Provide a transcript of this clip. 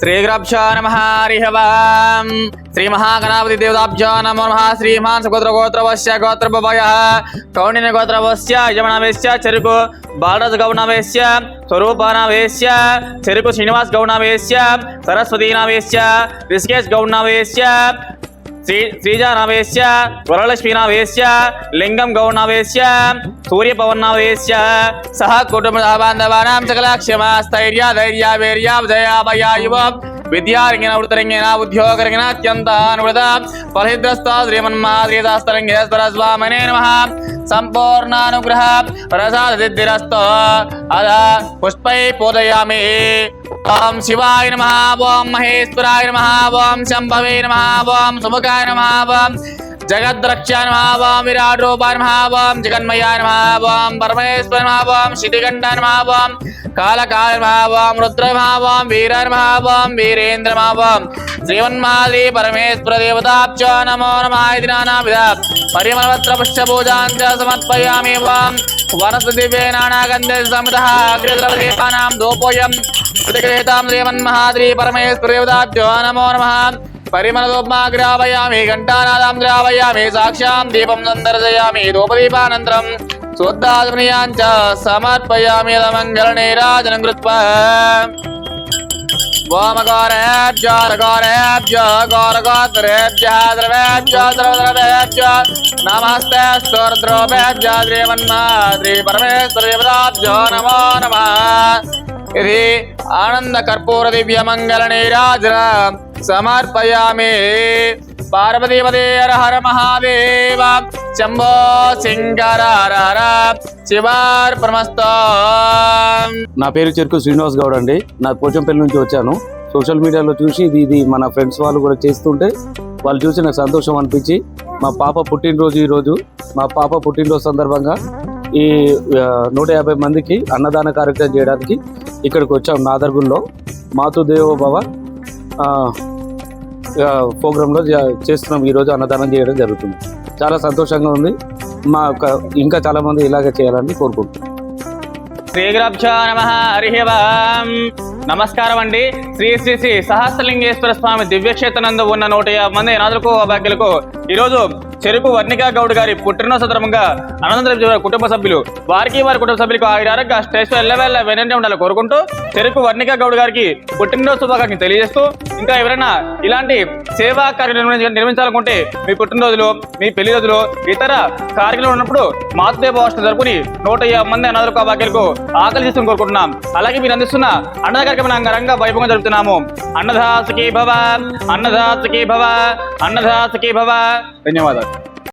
శ్రీగురభ్యో నమ హరి శ్రీ మహాగణాపతి దేవతాభ్యో నమో నమ శ్రీమాన్ సుగోత్ర గోత్రవశ్య గోత్రభయ కౌండిన్య గోత్రవశ్య యజమనవేశ్య చెరుకు బాలరాజ గౌణవేశ్య స్వరూపానవేశ్య చెరుకు శ్రీనివాస్ గౌణవేశ్య సరస్వతీనావేశ్య రిషికేష్ గౌణవేశ్య శ్రీ శ్రీజానవేశ్య వరలక్ష్మీనావేశ్య లింగం గౌణవేశ్య సూర్యపవన్నావేశ్య సహ కుటుంబ బాంధవానాం సకలాక్షమ స్థైర్య ధైర్య వీర్య జయాభయ యువ విద్యారంగిన వృతరంగిన ఉద్యోగరంగిన అత్యంత అనువృత ఫలహిద్రస్త శ్రీమన్మాద్రీదాస్తరంగేశ్వర స్వామినే నమ సంపూర్ణానుగ్రహ ప్రసాద సిద్ధిరస్తో అధ పుష్పై పూజయామి ఓం శివాయ నమ ఓం మహేశ్వరాయ నమ ఓం శంభవే నమ ఓం సుముఖాయ నమ ఓం జగద్రక్షాయ నమ ఓం విరాట్ రూపాయ నమ ఓం జగన్మయాయ నమ ఓం పరమేశ్వర నమ ఓం శితికంఠాయ నమ ఓం కాళకాయ నమ ఓం రుద్ర నమ ఓం వీరాయ నమ ఓం వీరేంద్ర నమ ఓం శ్రీమన్మాది పరమేశ్వర దేవతాభ్య నమో నమ ఇది నానావిధ పరిమళవత్ర పుష్పూజాంచ సమర్పయామి ఓం వనస్పతివే నానాగంధ సమితః అగ్రద్రవదేవానాం దోపోయం श्रीकृतां श्रीमन्महाद्री परमेश्वरदेवताभ्यो नमो नमः। परिमलोपमा ग्रावयामि घण्टानादां ग्रावयामि साक्षां दीपं सन्दर्शयामि धूपदीपानन्तरं च समर्पयामि मङ्गलनीराजनं कृत्वा। नमस्ते ఆనంద కర్పూర దివ్య మంగళ నీరాజన సమర్పయామి పార్వతీపదే హర హర మహాదేవ శంభో శంకర హర హర శివార్పణమస్తో నా పేరు చెరుకు శ్రీనివాస్ గౌడ్ అండి. నా పోచంపల్లి నుంచి వచ్చాను. సోషల్ మీడియాలో చూసి ఇది ఇది మన ఫ్రెండ్స్ వాళ్ళు కూడా చేస్తుంటే వాళ్ళు చూసి నాకు సంతోషం అనిపించి మా పాప పుట్టినరోజు ఈరోజు మా పాప పుట్టినరోజు సందర్భంగా ఈ నూట యాభై మందికి అన్నదాన కార్యక్రమం చేయడానికి ఇక్కడికి వచ్చాం నాదర్గుల్లో. మాతుదేవో భవ ప్రోగ్రాంలో చేస్తున్నాం. ఈరోజు అన్నదానం చేయడం జరుగుతుంది. చాలా సంతోషంగా ఉంది. మా యొక్క- ఇంకా చాలామంది ఇలాగే చేయాలని కోరుకుంటున్నాం. శ్రీగురభ్యో నమ హరి నమస్కారం అండి. శ్రీ శ్రీ శ్రీ సహస్రలింగేశ్వర స్వామి దివ్యక్షేత్రనందు ఉన్న నూట యాభై మంది నాదులకు భాగ్యులకు ఈరోజు చెరుకు వర్ణికా గౌడ్ గారి పుట్టినరోజు సందర్భంగా అనంతరం కుటుంబ సభ్యులు వారికి వారి కుటుంబ సభ్యులకు ఆయురారోగ్య స్టేషన్ ఎల్లవేళ్ళ వెనంటే ఉండాలని కోరుకుంటూ చెరుకు వర్ణికా గౌడ్ గారికి పుట్టినరోజు శుభాకాంక్షలు తెలియజేస్తూ ఇంకా ఎవరైనా ఇలాంటి సేవా కార్యక్రమం నిర్వహించ- మీ పుట్టినరోజులు మీ పెళ్ళి రోజులు ఇతర కార్యక్రమాలు ఉన్నప్పుడు మాతృదేవ భాషను జరుపుకుని నూట యాభై మంది అనాథలకు భాగ్యులకు ఆకలి చేస్తూ కోరుకుంటున్నాం. అలాగే మీరు అందిస్తున్న అన్నద కార్యక్రమం అంగరంగ వైభవంగా జరుపుతున్నాము. అన్నదాసకి భవ అన్నదాసకి భవ అన్నదాసకి భవ ధన్యవాదాలు.